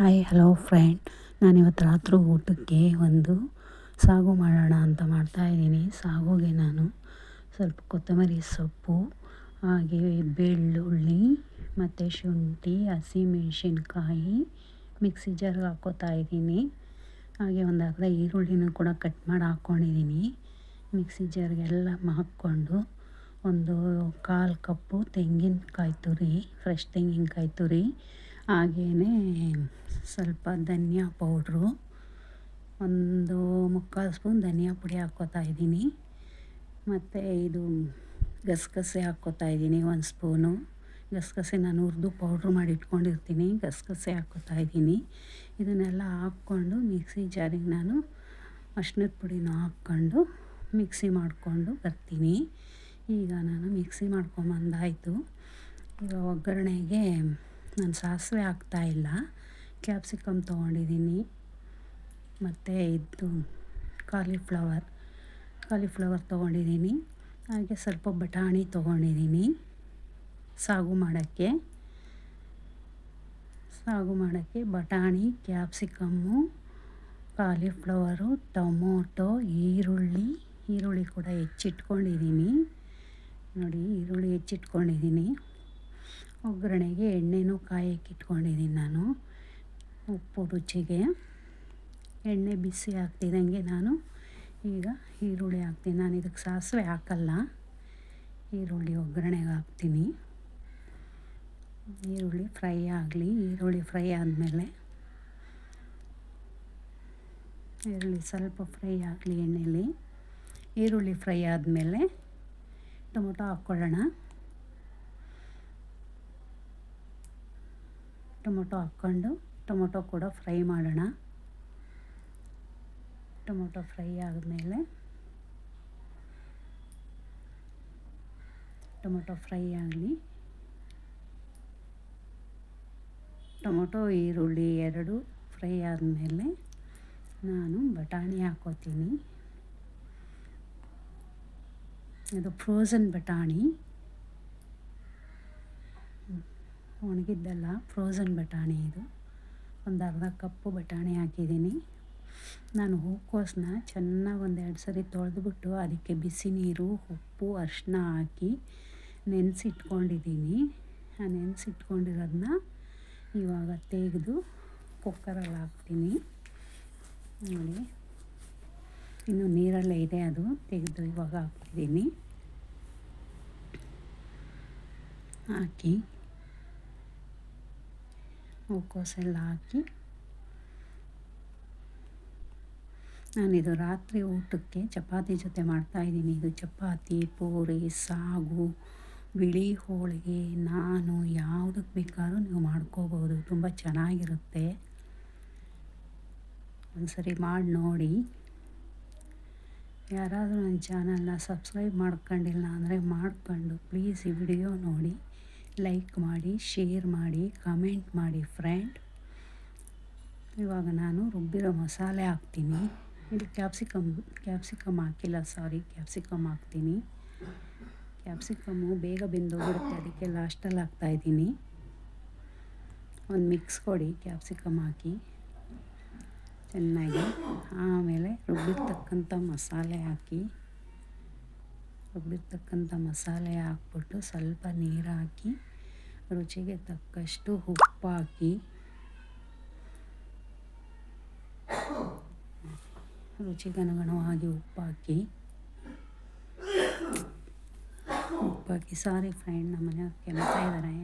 Hi hello friend ನಾನಿವತ್ತು ರಾತ್ರಿ ಊಟಕ್ಕೆ ಒಂದು ಸಾಗು ಮಾಡೋಣ ಅಂತ ಮಾಡ್ತಾಯಿದ್ದೀನಿ ಸಾಗುಗೆ ನಾನು ಸ್ವಲ್ಪ ಕೊತ್ತಂಬರಿ ಸೊಪ್ಪು, ಹಾಗೆ ಬೆಳ್ಳುಳ್ಳಿ ಮತ್ತು ಶುಂಠಿ ಹಸಿಮೆಣಸಿನ್ಕಾಯಿ ಮಿಕ್ಸಿ ಜಾರ್ಗೆ ಹಾಕೋತಾ ಇದ್ದೀನಿ. ಹಾಗೆ ಒಂದು ಅರ್ಧ ಈರುಳ್ಳಿನೂ ಕೂಡ ಕಟ್ ಮಾಡಿ ಹಾಕ್ಕೊಂಡಿದ್ದೀನಿ. ಮಿಕ್ಸಿ ಜಾರ್ಗೆಲ್ಲ ಹಾಕ್ಕೊಂಡು ಒಂದು ಕಾಲು ಕಪ್ಪು ತೆಂಗಿನಕಾಯಿ ತುರಿ ಫ್ರೆಶ್ ತೆಂಗಿನಕಾಯಿ ತುರಿ ಹಾಗೆಯೇ ಸ್ವಲ್ಪ ಧನಿಯಾ ಪೌಡ್ರು, ಒಂದು ಮುಕ್ಕಾಲು ಸ್ಪೂನ್ ಧನಿಯಾ ಪುಡಿ ಹಾಕ್ಕೋತಾ ಇದ್ದೀನಿ. ಮತ್ತು ಇದು ಗಸಗಸೆ ಹಾಕ್ಕೋತಾ ಇದ್ದೀನಿ, ಒಂದು ಸ್ಪೂನು. ಗಸಗಸೆ ನಾನು ಹುರಿದು ಪೌಡ್ರ್ ಮಾಡಿ ಇಟ್ಕೊಂಡಿರ್ತೀನಿ, ಗಸಗಸೆ ಹಾಕ್ಕೋತಾ ಇದ್ದೀನಿ. ಇದನ್ನೆಲ್ಲ ಹಾಕ್ಕೊಂಡು ಮಿಕ್ಸಿ ಜಾರಿಗೆ ನಾನು ಅರ್ಶಿನದ ಪುಡಿನ ಹಾಕ್ಕೊಂಡು ಮಿಕ್ಸಿ ಮಾಡಿಕೊಂಡು ಬರ್ತೀನಿ. ಈಗ ನಾನು ಮಿಕ್ಸಿ ಮಾಡ್ಕೊಂಬಂದಾಯಿತು. ಈಗ ಒಗ್ಗರಣೆಗೆ ನಾನು ಸಾಸಿವೆ ಹಾಕ್ತಾಯಿಲ್ಲ ಕ್ಯಾಪ್ಸಿಕಮ್ ತೊಗೊಂಡಿದ್ದೀನಿ. ಮತ್ತು ಇದು ಕಾಲಿಫ್ಲವರ್ ಕಾಲಿಫ್ಲವರ್ ತೊಗೊಂಡಿದ್ದೀನಿ. ಹಾಗೆ ಸ್ವಲ್ಪ ಬಟಾಣಿ ತೊಗೊಂಡಿದ್ದೀನಿ. ಸಾಗು ಮಾಡೋಕ್ಕೆ. ಸಾಗು ಮಾಡೋಕ್ಕೆ ಬಟಾಣಿ, ಕ್ಯಾಪ್ಸಿಕಮ್ಮು, ಕಾಲಿಫ್ಲವರು, ಟೊಮೊಟೊ, ಈರುಳ್ಳಿ ಈರುಳ್ಳಿ ಕೂಡ ಹೆಚ್ಚಿಟ್ಕೊಂಡಿದ್ದೀನಿ. ನೋಡಿ, ಈರುಳ್ಳಿ ಹೆಚ್ಚಿಟ್ಕೊಂಡಿದ್ದೀನಿ. ಒಗ್ಗರಣೆಗೆ ಎಣ್ಣೆನೂ ಕಾಯಕ್ಕಿಟ್ಕೊಂಡಿದ್ದೀನಿ ನಾನು. ಉಪ್ಪು ರುಚಿಗೆ ಎಣ್ಣೆ ಬಿಸಿ ಹಾಕ್ತಿದ್ದಂಗೆ ನಾನು ಈಗ ಈರುಳ್ಳಿ ಹಾಕ್ತೀನಿ. ನಾನು ಇದಕ್ಕೆ ಸಾಸಿವೆ ಹಾಕಲ್ಲ, ಈರುಳ್ಳಿ ಒಗ್ಗರಣೆಗೆ ಹಾಕ್ತೀನಿ. ಈರುಳ್ಳಿ ಫ್ರೈ ಆಗಲಿ, ಈರುಳ್ಳಿ ಫ್ರೈ ಆದಮೇಲೆ ಈರುಳ್ಳಿ ಸ್ವಲ್ಪ ಫ್ರೈ ಆಗಲಿ ಎಣ್ಣೆಯಲ್ಲಿ ಈರುಳ್ಳಿ ಫ್ರೈ ಆದಮೇಲೆ ಟೊಮೊಟೊ ಹಾಕ್ಕೊಳ್ಳೋಣ. ಟೊಮೊಟೊ ಹಾಕ್ಕೊಂಡು ಟೊಮೊಟೊ ಕೂಡ ಫ್ರೈ ಮಾಡೋಣ. ಟೊಮೊಟೊ ಫ್ರೈ ಆದಮೇಲೆ ಟೊಮೊಟೊ ಫ್ರೈ ಆಗಲಿ. ಟೊಮೊಟೊ, ಈರುಳ್ಳಿ ಎರಡು ಫ್ರೈ ಆದಮೇಲೆ ನಾನು ಬಟಾಣಿ ಹಾಕೋತೀನಿ. ಇದು ಫ್ರೋಝನ್ ಬಟಾಣಿ. ಒಣಗಿದ್ದಲ್ಲ ಫ್ರೋಝನ್ ಬಟಾಣಿ ಇದು. ಒಂದು ಅರ್ಧ ಕಪ್ಪು ಬಟಾಣಿ ಹಾಕಿದ್ದೀನಿ. ನಾನು ಹೂಕೋಸನ್ನ ಚೆನ್ನಾಗಿ ಒಂದೆರಡು ಸರಿ ತೊಳೆದ್ಬಿಟ್ಟು ಅದಕ್ಕೆ ಬಿಸಿ ನೀರು, ಉಪ್ಪು, ಅರಿಶಿನ ಹಾಕಿ ನೆನೆಸಿಟ್ಕೊಂಡಿದ್ದೀನಿ. ಆ ನೆನೆಸಿಟ್ಕೊಂಡಿರೋದನ್ನ ಇವಾಗ ತೆಗೆದು ಕುಕ್ಕರಲ್ಲಿ ಹಾಕ್ತೀನಿ. ನೋಡಿ. ಇನ್ನು ನೀರಲ್ಲೇ ಇದೆ ಅದು, ತೆಗೆದು ಇವಾಗ ಹಾಕ್ತಿದ್ದೀನಿ. ಹಾಕಿ ಹೂಕೋಸೆಲ್ಲ ಹಾಕಿ ನಾನಿದು ರಾತ್ರಿ ಊಟಕ್ಕೆ ಚಪಾತಿ ಜೊತೆ ಮಾಡ್ತಾಯಿದ್ದೀನಿ ಇದು ಚಪಾತಿ, ಪೂರಿ, ಸಾಗು, ಬಿಳಿ ಹೋಳಿಗೆ. ನಾನು ಯಾವುದಕ್ಕೆ ಬೇಕಾದ್ರೂ ನೀವು ಮಾಡ್ಕೋಬೋದು ತುಂಬ ಚೆನ್ನಾಗಿರುತ್ತೆ. ಒಂದು ಸರಿ ಮಾಡಿ ನೋಡಿ. ಯಾರಾದರೂ ನನ್ನ ಚಾನಲ್ನ ಸಬ್ಸ್ಕ್ರೈಬ್ ಮಾಡ್ಕೊಂಡಿಲ್ಲ ಅಂದರೆ ಮಾಡ್ಕೊಂಡು. ಪ್ಲೀಸ್ ಈ ವಿಡಿಯೋ ನೋಡಿ. ಲೈಕ್ ಮಾಡಿ ಶೇರ್ ಮಾಡಿ ಕಮೆಂಟ್ ಮಾಡಿ ಫ್ರೆಂಡ್ ಇವಾಗ ನಾನು ರುಬ್ಬಿರೋ ಮಸಾಲೆ ಹಾಕ್ತೀನಿ. ಇಲ್ಲಿ ಕ್ಯಾಪ್ಸಿಕಮ್ ಕ್ಯಾಪ್ಸಿಕಮ್ ಹಾಕಿಲ್ಲ ಸಾರಿ ಕ್ಯಾಪ್ಸಿಕಮ್ ಹಾಕ್ತೀನಿ. ಕ್ಯಾಪ್ಸಿಕಮ್ಮು ಬೇಗ ಬೆಂದೋಗಿರುತ್ತೆ ಅದಕ್ಕೆ ಲಾಸ್ಟಲ್ಲಿ ಹಾಕ್ತಾಯಿದ್ದೀನಿ ಒಂದು ಮಿಕ್ಸ್ ಕೊಡಿ ಕ್ಯಾಪ್ಸಿಕಮ್ ಹಾಕಿ. ಚೆನ್ನಾಗಿ. ಆಮೇಲೆ ರುಬ್ಬಿರ್ತಕ್ಕಂಥ ಮಸಾಲೆ ಹಾಕಿ. ರುಬ್ಬಿರ್ತಕ್ಕಂಥ ಮಸಾಲೆ ಹಾಕ್ಬಿಟ್ಟು ಸ್ವಲ್ಪ ನೀರು ಹಾಕಿ. ರುಚಿಗೆ ತಕ್ಕಷ್ಟು ಉಪ್ಪಾಕಿ, ರುಚಿ ರುಚಿಗನುಗುಣವಾಗಿ ಉಪ್ಪಾಕಿ ಉಪ್ಪಾಕಿ, ಸಾರಿ ಫ್ರೆಂಡ್ ನಮ್ಮ ಮನೆಯವ್ರು ಕೆಮ್ತಾ ಇದ್ದಾರೆ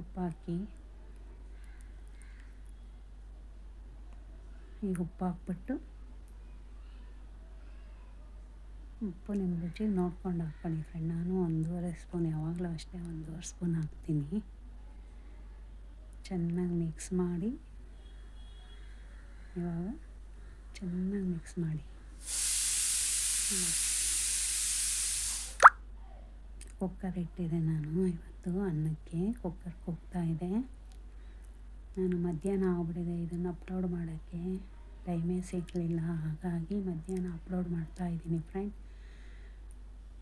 ಉಪ್ಪಾಕಿ ಈಗ ಉಪ್ಪು ಹಾಕ್ಬಿಟ್ಟು ಉಪ್ಪು ನಿಮ್ಮ ರುಚಿಗೆ ನೋಡ್ಕೊಂಡು ಹಾಕ್ಕೊಳ್ಳಿ ಫ್ರೆಂಡ್ ನಾನು ಒಂದೂವರೆ ಸ್ಪೂನ್ ಯಾವಾಗಲೂ ಅಷ್ಟೇ ಒಂದೂವರೆ ಸ್ಪೂನ್ ಹಾಕ್ತೀನಿ. ಚೆನ್ನಾಗಿ ಮಿಕ್ಸ್ ಮಾಡಿ. ಇವಾಗ ಚೆನ್ನಾಗಿ ಮಿಕ್ಸ್ ಮಾಡಿ. ಕುಕ್ಕರ್ ಇಟ್ಟಿದೆ ನಾನು. ಇವತ್ತು ಅನ್ನಕ್ಕೆ ಕುಕ್ಕರ್ ಕೂಗ್ತಾ ಇದೆ. ನಾನು ಮಧ್ಯಾಹ್ನ ಆಗ್ಬಿಟ್ಟಿದೆ ಇದನ್ನು ಅಪ್ಲೋಡ್ ಮಾಡೋಕ್ಕೆ. ಟೈಮೇ ಸಿಗಲಿಲ್ಲ. ಹಾಗಾಗಿ ಮಧ್ಯಾಹ್ನ ಅಪ್ಲೋಡ್ ಮಾಡ್ತಾ ಇದ್ದೀನಿ ಫ್ರೆಂಡ್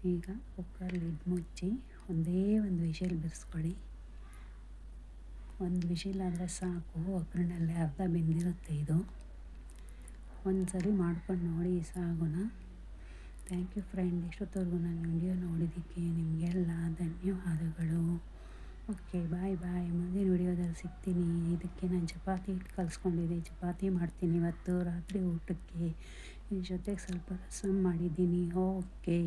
ಈಗ ಕುಕ್ಕರ್ ಲಿಡ್ ಮುಚ್ಚಿ ಒಂದೇ ಒಂದು ವಿಷಲ್ ಬಿಡಿಸ್ಕೊಳ್ಳಿ ಒಂದು ವಿಶಿಲಾದರೆ ಸಾಕು ಒಗ್ಗರಣೆಲ್ಲೇ ಅರ್ಧ ಬೆಂದಿರುತ್ತೆ ಇದು. ಒಂದು ಸರಿ ಮಾಡ್ಕೊಂಡು ನೋಡಿ ಈ ಸಾಗುನ. ಥ್ಯಾಂಕ್ ಯು ಫ್ರೆಂಡ್ ಇಷ್ಟೊತ್ತವರೆಗೂ ನನ್ನ ವಿಡಿಯೋ ನೋಡಿದ್ದಕ್ಕೆ ನಿಮಗೆಲ್ಲ ಧನ್ಯವಾದಗಳು. ಓಕೆ ಬಾಯ್ ಬಾಯ್ ಮುಂದಿನ ವಿಡಿಯೋದಲ್ಲಿ ಸಿಗ್ತೀನಿ. ಇದಕ್ಕೆ ನಾನು ಚಪಾತಿ ಕಲಿಸ್ಕೊಂಡಿದ್ದೆ. ಚಪಾತಿ ಮಾಡ್ತೀನಿ ಇವತ್ತು, ರಾತ್ರಿ ಊಟಕ್ಕೆ. ಇದ್ರ ಜೊತೆಗೆ ಸ್ವಲ್ಪ ರಸಮ್ ಮಾಡಿದ್ದೀನಿ. ಓಕೆ